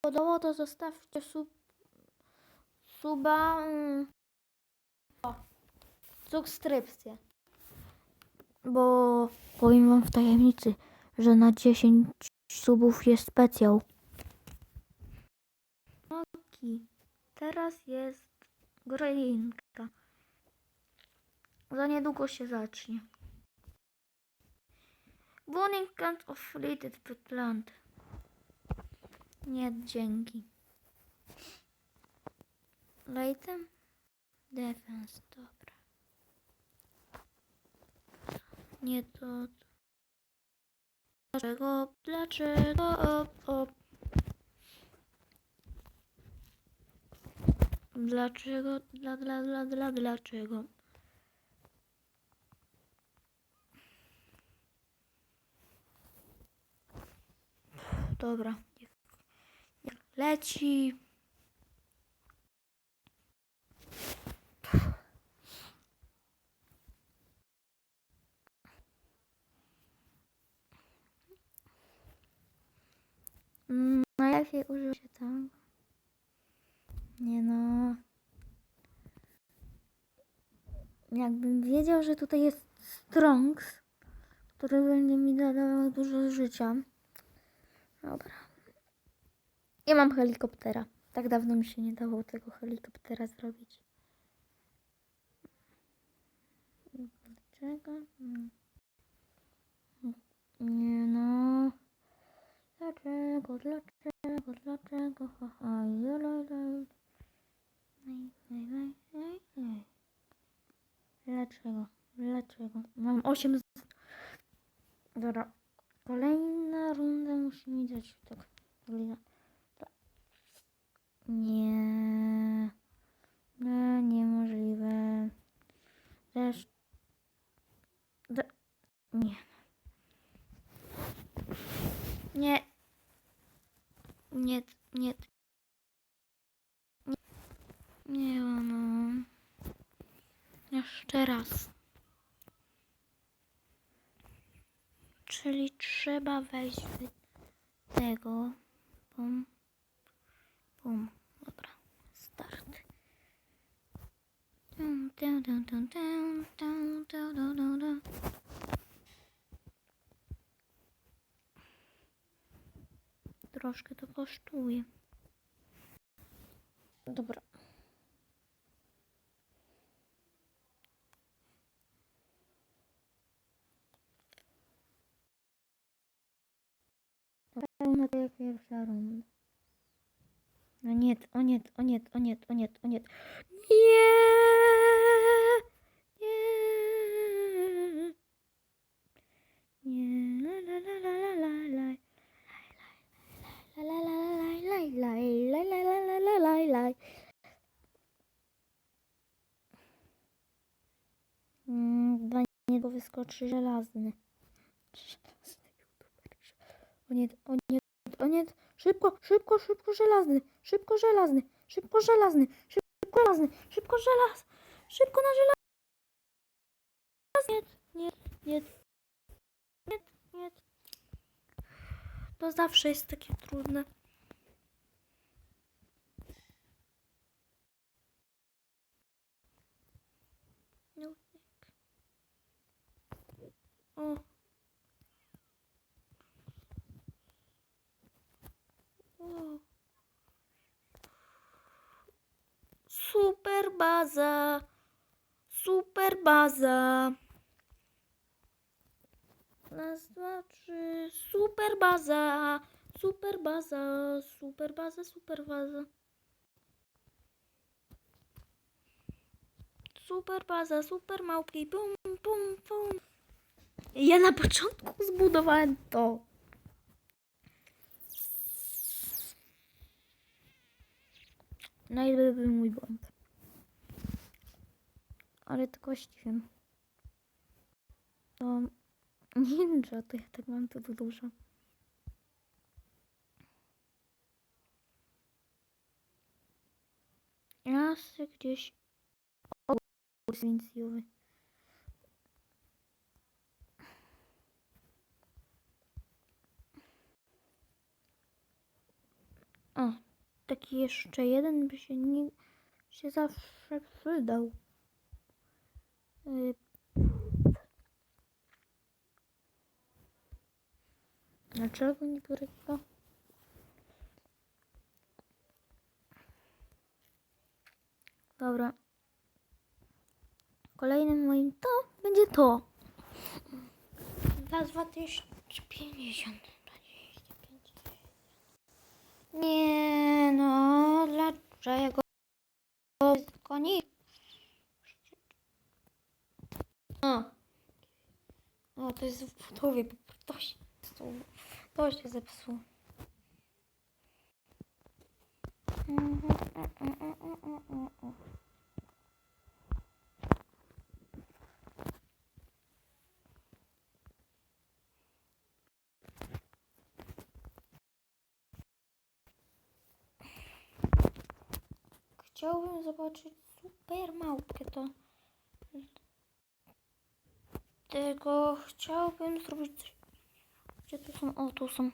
podobało, to zostawcie sub, suba, mm, o, subskrypcję. Bo powiem wam w tajemnicy, że na 10 subów jest specjał. Oki. Teraz jest greinka. Za niedługo się zacznie. Warning can't of related to plant. Nie, dzięki. Latem? Defense, dobra. Nie to. Dlaczego? Dlaczego? Op, op. Dlaczego? Dla, dla, dla, dla, dlaczego? Dobra. Leci. Mm, Najlepiej używa się tam. Nie no. Jakbym wiedział, że tutaj jest Strongs, który będzie mi dawał dużo życia. Dobra. Ja mam helikoptera. Tak dawno mi się nie dało tego helikoptera zrobić. Dlaczego? Nie no. Dlaczego, dlaczego, dlaczego? Ha, ha, lej, lej. Dlaczego? Dlaczego? Mam 8 z... Dobra. Kolejna runda musi mi dać tak. Kolejna. Nie. No, niemożliwe. Też. D... Nie. Nie. Nie, nie. Nie, nie no. Jeszcze raz. Czyli trzeba wejść w tego. Pum. Pum. Troszkę to kosztuje. Dobra. Pełna to jak pierwsza runda. No nie, o nie, o nie, o nie, o nie, o nie. Nie! Wyskoczy żelazny. Żelazny. O nie, o nie, o nie. Szybko, szybko, szybko żelazny. Szybko żelazny. Szybko żelazny. Szybko żelazny. Szybko żelaz. Szybko na żelazny. Nie, nie, nie. Nie, nie. To zawsze jest takie trudne. No. O. O. Super baza. Super baza. Raz, dwa, trzy. Super baza. Super baza. Super baza, super baza. Super baza, super małpki. Pum, pum, pum. Ja na początku zbudowałem to. No był mój błąd. Ale to kościem. To ninja, to ja tak mam to dużo. Ja se gdzieś... O, silencjowy. O, taki jeszcze jeden by się nie się zawsze przydał. Y, Dlaczego nie biorę? Dobra. Kolejnym moim to będzie to. Za 2050. 25. Nie no, dlaczego? Koni? O. O, to jest w budowie, to się, to, to się zepsuło. Chciałbym zobaczyć super małpkę to. Tego chciałbym zrobić. Gdzie tu są? O, tu są.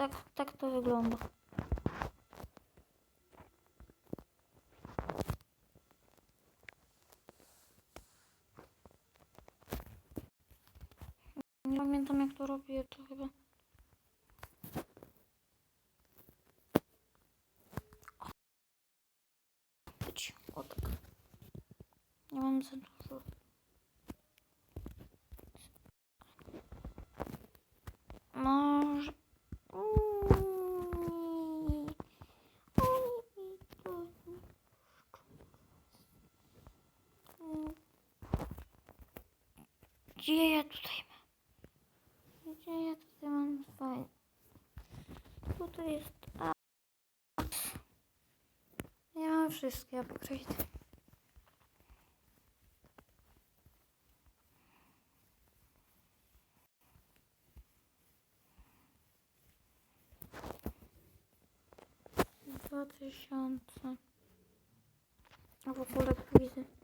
Tak, tak, to wygląda. Nie pamiętam jak to robię, to chyba. Być, o tak. Nie mam za dużo. Może. Uuu. Oj, to- Mm. Gdzie ja tutaj mam? Gdzie ja tutaj mam fajne? Tutaj jest. A. Ja mam wszystkie upgrade. Dwa tysiące. A w ogóle quizy.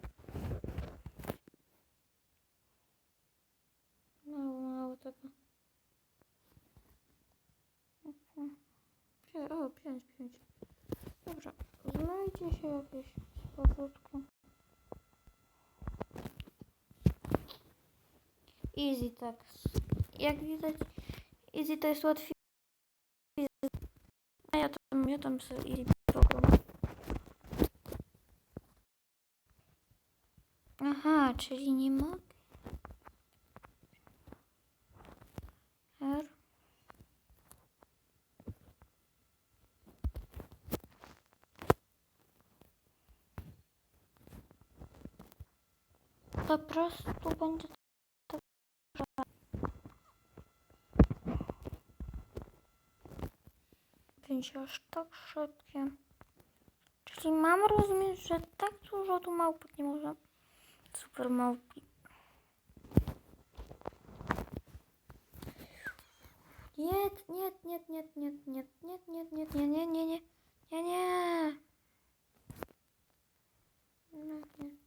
Znajdzie się jakieś powódki. Easy tak. Jak widać, easy to jest łatwiej. A ja tam, ja tam sobie easy program. Aha, czyli nie mogę. Po prostu będzie tak. Będzie aż tak szybkie. Czyli mam rozumieć, że tak dużo tu małpek nie można. Super małpi. Nie, nie, nie, nie, nie, nie, nie, nie, nie, nie, nie, nie, nie, nie, nie. No, nie.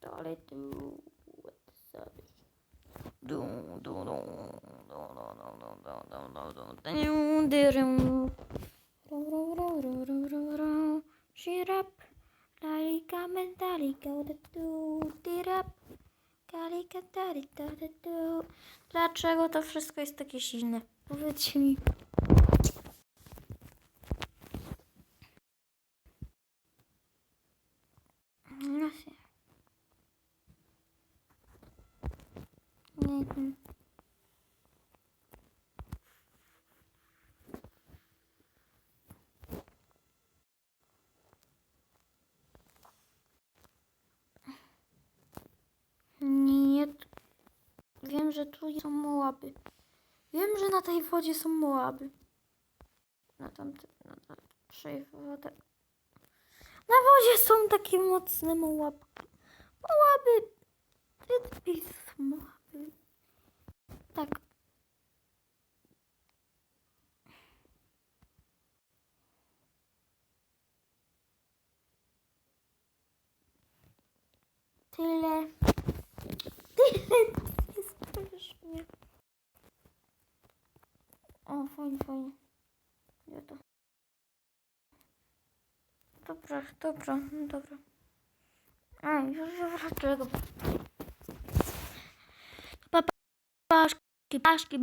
Dalej tu, what the savage. Dum, dum, dum, dum, dum, dum, dum, dum, dum, dum, dum, dum, dum. Ru, ru, ru, ru, ru, ru, ru. Shirap, lalika, mentalika, Dlaczego to wszystko jest takie silne? Powiedzcie mi. No się. Nie wiem. Że tu są mołaby. Wiem, że na tej wodzie są mołaby. Na tamtej, na tamtej wodzie. Na wodzie są takie mocne mołabki. Mołaby. Są mołaby. Tak. Tyle. Nie sprawiasz mnie. O, fajnie, fajnie. Ja to. Dobra, dobra, no dobra. A, już wracam. Pa, pa, paszki, paszki,